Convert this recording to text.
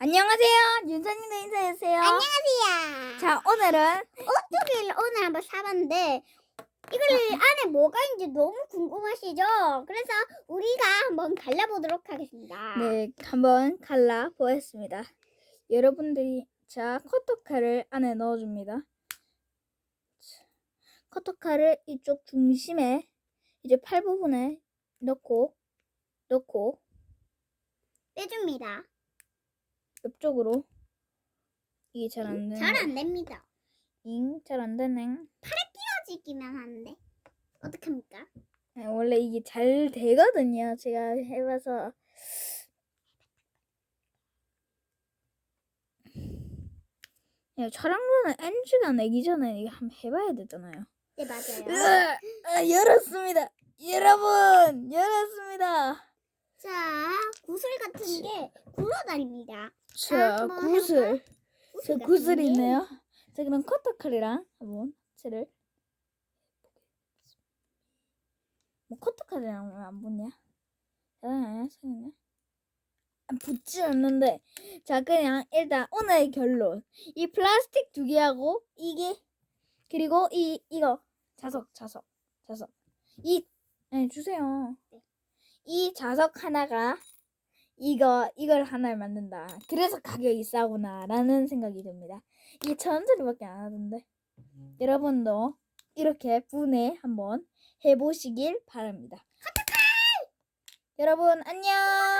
안녕하세요. 윤서님도 인사해주세요. 안녕하세요. 자, 오늘은 오뚜기를 오늘 한번 사봤는데 이걸 안에 뭐가 있는지 너무 궁금하시죠? 그래서 우리가 한번 갈라보도록 하겠습니다. 네, 한번 갈라 보겠습니다. 여러분들이 자, 커터칼을 안에 넣어줍니다. 자, 커터칼을 이쪽 중심에 이제 팔 부분에 넣고 넣고 빼줍니다. 옆쪽으로 이게 잘 안 되네. 잘 안 됩니다. 잉, 잘 안 되네. 띄어지기만 하는데 어떡합니까? 네, 원래 이게 잘 되거든요. 제가 해봐서. 야, 촬영전에 NG가 내기 전에 이거 한번 해봐야 되잖아요. 네 맞아요. 아, 열었습니다. 여러분, 열었습니다. 자 구슬 같은 게 굴러다닙니다. 자, 한번 구슬. 저 구슬이 게 있네요. 자, 그럼 커터칼이랑 한번 채를. 뭐 커터칼이랑 왜 안 붙냐? 아, 손이네. 안 붙지 않는데. 자, 그냥 일단 오늘의 결론. 이 플라스틱 두 개하고 이게 그리고 이 이거 자석, 자석, 자석. 이 네, 주세요. 이 자석 하나가 이거 이걸 하나를 만든다. 그래서 가격이 싸구나라는 생각이 듭니다. 이게 천 원짜리밖에 안 하던데. 여러분도 이렇게 분해 한번 해보시길 바랍니다. 여러분 안녕.